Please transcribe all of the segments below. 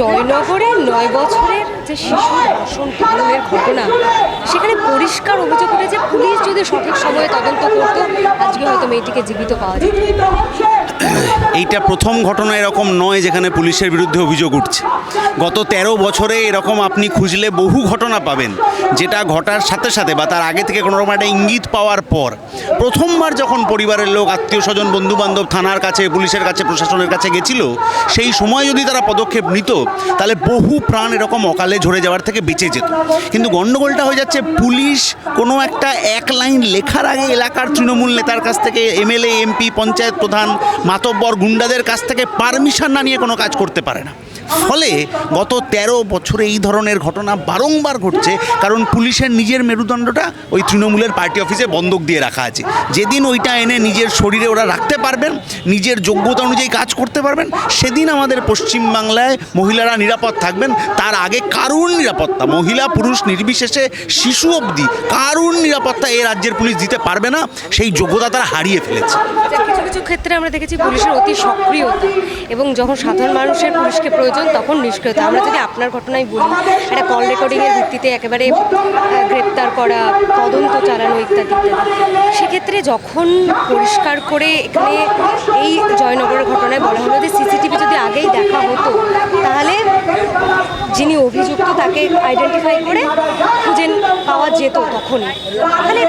জয়নগরে নয় বছরের যে শিশু ধর্ষণ পূরণের ঘটনা, সেখানে পরিষ্কার অভিযোগ উঠেছে, পুলিশ যদি সঠিক সময়ে তদন্ত করতো, আজকে হয়তো মেয়েটিকে জীবিত পাওয়া যেত। এইটা প্রথম ঘটনা এরকম নয় যেখানে পুলিশের বিরুদ্ধে অভিযোগ উঠছে। গত ১৩ বছরে এরকম আপনি খুঁজলে বহু ঘটনা পাবেন, যেটা ঘটার সাথে সাথে বা তার আগে থেকে কোনো রকম একটা ইঙ্গিত পাওয়ার পর। প্রথমবার যখন পরিবারের লোক, আত্মীয় স্বজন বন্ধু বান্ধব থানার কাছে, পুলিশের কাছে, প্রশাসনের কাছে গেছিল, সেই সময় যদি তারা পদক্ষেপ নিত তাহলে বহু প্রাণ এরকম অকালে ঝরে যাওয়ার থেকে বেঁচে যেত। কিন্তু গণ্ডগোলটা হয়ে যাচ্ছে, পুলিশ কোনো একটা এক লাইন লেখার আগে এলাকার তৃণমূল নেতার কাছ থেকে, এমএলএ, এমপি, পঞ্চায়েত প্রধান, মাতব্বর, গুন্ডাদের কাছ থেকে পারমিশন না নিয়ে কোনো কাজ করতে পারে না। ফলে গত ১৩ বছরে এই ধরনের ঘটনা বারংবার ঘটছে, কারণ পুলিশের নিজের মেরুদণ্ডটা ওই তৃণমূলের পার্টি অফিসে বন্ধক দিয়ে রাখা আছে। যেদিন ওইটা এনে নিজের শরীরে ওরা রাখতে পারবেন, নিজের যোগ্যতা অনুযায়ী কাজ করতে পারবেন, সেদিন আমাদের পশ্চিমবাংলায় মহিলারা নিরাপদ থাকবেন, তার আগে কারুর নিরাপত্তা, মহিলা, পুরুষ, নির্বিশেষে শিশু অবধি কারুর নিরাপত্তা এই রাজ্যের পুলিশ দিতে পারবে না, সেই যোগ্যতা তারা হারিয়ে ফেলেছে। কিছু কিছু ক্ষেত্রে আমরা দেখেছি পুলিশের অতি সক্রিয়তা এবং যখন সাধারণ মানুষের পুলিশকে প্রয়োজন তখন নিষ্ক্রিয়তা আমরা যদি আপনার ঘটনায় বলি একটা কল রেকর্ডিংয়ের ভিত্তিতে একেবারে গ্রেপ্তার করা, তদন্ত চালানো ইত্যাদি ইত্যাদি। সেক্ষেত্রে যখন পরিষ্কার করে এখানে এই জয়নগরের ঘটনায় বলা হলো যে সিসিটিভি যদি আগেই দেখা হতো, তাহলে যিনি অভিযুক্ত তাকে আইডেন্টিফাই করে খুঁজে পাওয়া যেত তখনই। তাহলে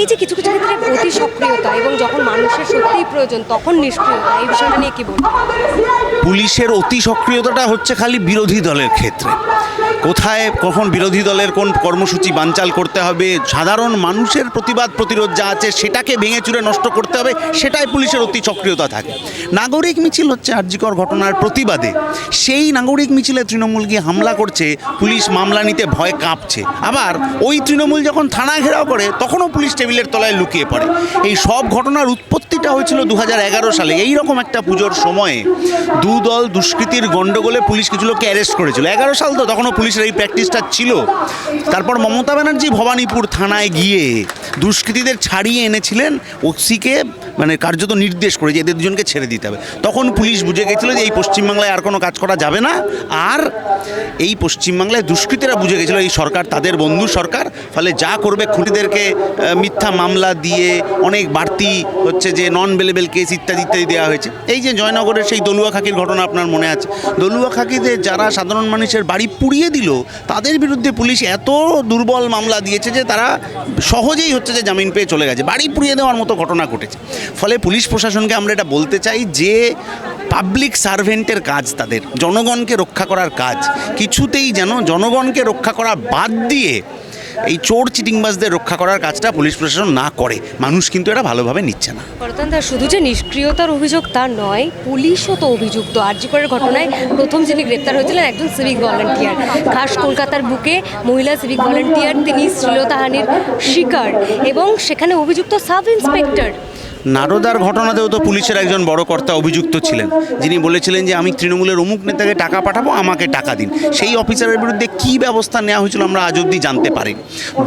এই যে কিছু কিছু ক্ষেত্রে অতি সক্রিয়তা এবং যখন মানুষের সত্যিই প্রয়োজন, তখন নিষ্ক্রিয়তা, এই বিষয়টা নিয়ে কি বলব? পুলিশের অতি সক্রিয়তাটা হচ্ছে খালি বিরোধী দলের ক্ষেত্রে। কোথায়, কখন বিরোধী দলের কোন কর্মসূচি বানচাল করতে হবে, সাধারণ মানুষের প্রতিবাদ, প্রতিরোধ যা আছে সেটাকে ভেঙে চুরে নষ্ট করতে হবে, সেটাই পুলিশের অতি সক্রিয়তা থাকে। নাগরিক মিছিল হচ্ছে আর্যিকর ঘটনার প্রতিবাদে। সেই নাগরিক মিছিলে তৃণমূল গিয়ে হামলা করছে, পুলিশ মামলা নিতে ভয় কাঁপছে। আবার ওই তৃণমূল যখন থানা ঘেরাও করে, তখনও পুলিশ টেবিলের তলায় লুকিয়ে পড়ে। এই সব ঘটনার উৎপত্তিটা হয়েছিল দু হাজার এগারো সালে। এই রকম একটা পুজোর সময়ে দু দল দুষ্কৃতির গণ্ডগোলে পুলিশ কিছু লোককে অ্যারেস্ট করেছিল। এগারো সাল তো তখনও পুলিশের এই প্র্যাকটিসটা ছিল। তারপর মমতা ব্যানার্জি ভবানীপুর থানায় গিয়ে দুষ্কৃতীদের ছাড়িয়ে এনেছিলেন ওসিকে মানে কার্যত নির্দেশ করে যে এদের দুজনকে ছেড়ে দিতে হবে। তখন পুলিশ বুঝে গেছিল যে এই পশ্চিমবাংলায় আর কোনো কাজ করা যাবে না। আর এই পশ্চিমবাংলায় দুষ্কৃতীরা বুঝে গেছিল এই সরকার তাদের বন্ধু সরকার, ফলে যা করবে খুঁটিদেরকে মিথ্যা মামলা দিয়ে অনেক বাড়তি হচ্ছে যে নন বেলেবেল কেস ইত্যাদি ইত্যাদি দেওয়া হয়েছে। এই যে জয়নগরের সেই দলুয়া খাকির ঘটনা আপনার মনে আছে। দলুয়া খাকিদের যারা সাধারণ মানুষের বাড়ি পুড়িয়ে দিল, তাদের বিরুদ্ধে পুলিশ এত দুর্বল মামলা দিয়েছে যে তারা সহজেই হচ্ছে যে জামিন পেয়ে চলে গেছে। বাড়ি পুড়িয়ে দেওয়ার মতো ঘটনা ঘটেছে। ফলে পুলিশ প্রশাসনকে আমরা এটা বলতে চাই যে পাবলিক সার্ভেন্টের কাজ তাদের, জনগণকে রক্ষা করার কাজ। কিছুতেই যেন জনগণকে রক্ষা করা বাদ দিয়ে এই চোর চিটিংবাজদের রক্ষা করার কাজটা পুলিশ প্রশাসন না করে। মানুষ কিন্তু এটা ভালোভাবে নিচ্ছে না। করতান্দা শুধু যে নিষ্ক্রিয়তার অভিযোগ তা নয়, পুলিশও তো অভিযুক্ত। আরজিকরের ঘটনায় প্রথম যিনি গ্রেপ্তার হয়েছিলেন একজন সিভিক ভলেন্টিয়ার খাস কলকাতার বুকে মহিলা সিভিক ভলেন্টিয়ার তিনি শ্লীলতাহানির শিকার এবং সেখানে অভিযুক্ত সাব ইন্সপেক্টর নারদার ঘটনাতেও তো পুলিশের একজন বড় কর্তা অভিযুক্ত ছিলেন। যিনি বলেছিলেন যে, আমি তৃণমূলের অমুক নেতাকে টাকা পাঠাবো, আমাকে টাকা দিন। সেই অফিসারের বিরুদ্ধে কী ব্যবস্থা নেওয়া হয়েছিল আমরা আজ অবধি জানতে পারি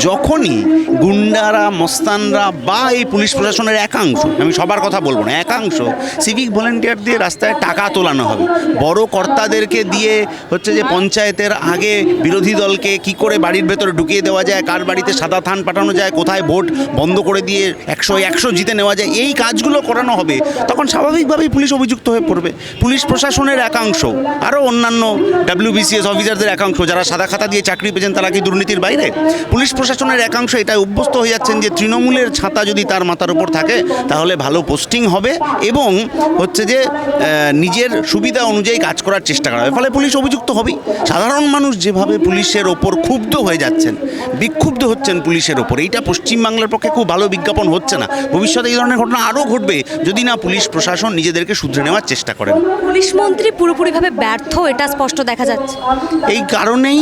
যখনই গুন্ডারা, মস্তানরা বা এই পুলিশ প্রশাসনের একাংশ, আমি সবার কথা বলব না, একাংশ সিভিক ভলেন্টিয়ার দিয়ে রাস্তায় টাকা তোলানো হবে। বড় কর্তাদেরকে দিয়ে হচ্ছে যে পঞ্চায়েতের আগে বিরোধী দলকে কি করে বাড়ির ভেতরে ঢুকিয়ে দেওয়া যায়, কার বাড়িতে সাদা থান পাঠানো যায়, কোথায় ভোট বন্ধ করে দিয়ে একশো একশো জিতে নেওয়া যায়, এই কাজগুলো করানো হবে, তখন স্বাভাবিকভাবেই পুলিশ অভিযুক্ত হয়ে পড়বে। পুলিশ প্রশাসনের একাংশ, আরও অন্যান্য ডাব্লিউবিসিএস অফিসারদের একাংশ যারা সাদা খাতা দিয়ে চাকরি পেয়েছেন তারা কি দুর্নীতির বাইরে? পুলিশ প্রশাসনের একাংশ এটাই অভ্যস্ত হয়ে যাচ্ছেন যে তৃণমূলের ছাতা যদি তার মাথার উপর থাকে, তাহলে ভালো পোস্টিং হবে এবং হচ্ছে যে নিজের সুবিধা অনুযায়ী কাজ করার চেষ্টা করা হবে। ফলে পুলিশ অভিযুক্ত হবেই। সাধারণ মানুষ যেভাবে পুলিশের ওপর ক্ষুব্ধ হয়ে যাচ্ছেন, বিক্ষুব্ধ হচ্ছেন পুলিশের ওপর, এইটা পশ্চিমবাংলার পক্ষে খুব ভালো বিজ্ঞাপন হচ্ছে না। ভবিষ্যতে এই ধরনের ঘটনা আরও ঘটবে যদি না পুলিশ প্রশাসন নিজেদেরকে শুধরে নেওয়ার চেষ্টা করেন। পুলিশ মন্ত্রী পুরোপুরিভাবে ব্যর্থ এটা স্পষ্ট দেখা যাচ্ছে। এই কারণেই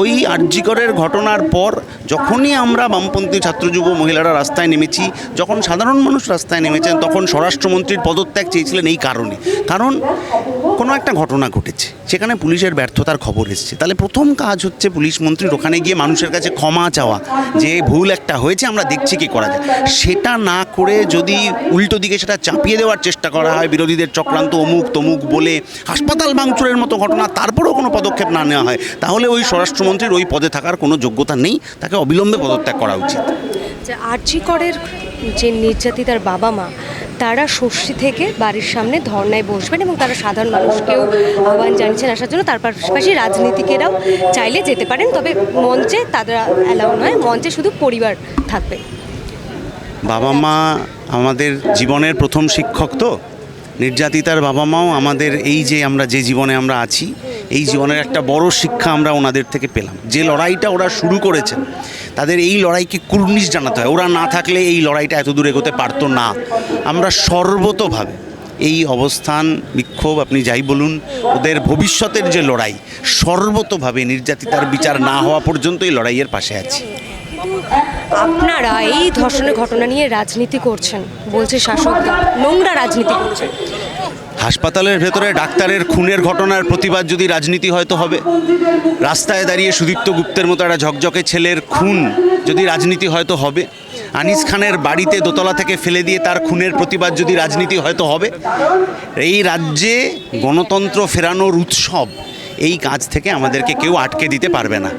ওই আর্যিকরের ঘটনার পর যখনই আমরা বামপন্থী ছাত্র যুব মহিলারা রাস্তায় নেমেছি, যখন সাধারণ মানুষ রাস্তায় নেমেছেন, তখন স্বরাষ্ট্রমন্ত্রীর পদত্যাগ চেয়েছিলেন এই কারণে। কারণ কোনো একটা ঘটনা ঘটেছে, সেখানে পুলিশের ব্যর্থতার খবর এসছে। তাহলে প্রথম কাজ হচ্ছে পুলিশ মন্ত্রীর ওখানে গিয়ে মানুষের কাছে ক্ষমা চাওয়া, যে ভুল একটা হয়েছে আমরা দেখছি কি করা যায়। সেটা না করে যদি উল্টো দিকে সেটা চাপিয়ে দেওয়ার চেষ্টা করা হয়, বিরোধীদের চক্রান্ত অমুক তমুক বলে, হাসপাতাল ভাঙচুরের মতো ঘটনা, তারপরেও কোনো পদক্ষেপ না নেওয়া হয়, তাহলে ওই স্বরাষ্ট্রমন্ত্রীর ওই পদে থাকার কোনো যোগ্যতা নেই তাকে অবিলম্বে পদত্যাগ করা উচিত। যে আরজি করের যে নির্যাতিতার বাবা মা তারা ষষ্ঠী থেকে বাড়ির সামনে ধর্নায় বসবেন এবং তারা সাধারণ মানুষকেও আহ্বান জানিয়েছেন আসার জন্য। তার পাশাপাশি রাজনীতিকেরাও চাইলে যেতে পারেন তবে মঞ্চে তাদের অ্যালাউ নয় মঞ্চে শুধু পরিবার থাকবে। বাবা মা আমাদের জীবনের প্রথম শিক্ষক তো। নির্যাতিতার বাবা মাও আমাদের এই যে আমরা যে জীবনে আমরা আছি এই জীবনের একটা বড় শিক্ষা আমরা ওনাদের থেকে পেলাম। যে লড়াইটা ওরা শুরু করেছেন তাদের এই লড়াইকে কুর্নিশ জানাতে হয়। ওরা না থাকলে এই লড়াইটা এত দূর এগোতে পারতো না। আমরা সর্বতোভাবে এই অবস্থান, বিক্ষোভ, আপনি যাই বলুন, ওদের ভবিষ্যতের যে লড়াই, সর্বতোভাবে নির্যাতিতার বিচার না হওয়া পর্যন্ত এই লড়াইয়ের পাশে আছি। আপনারা এই ধর্ষণের ঘটনা নিয়ে রাজনীতি করছেন, বলছে শাসক নোংরা রাজনীতি করছেন। হাসপাতালের ভেতরে ডাক্তারের খুনের ঘটনার প্রতিবাদ যদি রাজনীতি হয়তো হবে। রাস্তায় দাঁড়িয়ে সুদীপ্ত গুপ্তের মতো একটা ঝকঝকে ছেলের খুন যদি রাজনীতি হয়তো হবে। আনিস খানের বাড়িতে দোতলা থেকে ফেলে দিয়ে তার খুনের প্রতিবাদ যদি রাজনীতি হয়তো হবে। এই রাজ্যে গণতন্ত্র ফেরানোর উৎসব, এই কাজ থেকে আমাদেরকে কেউ আটকে দিতে পারবে না।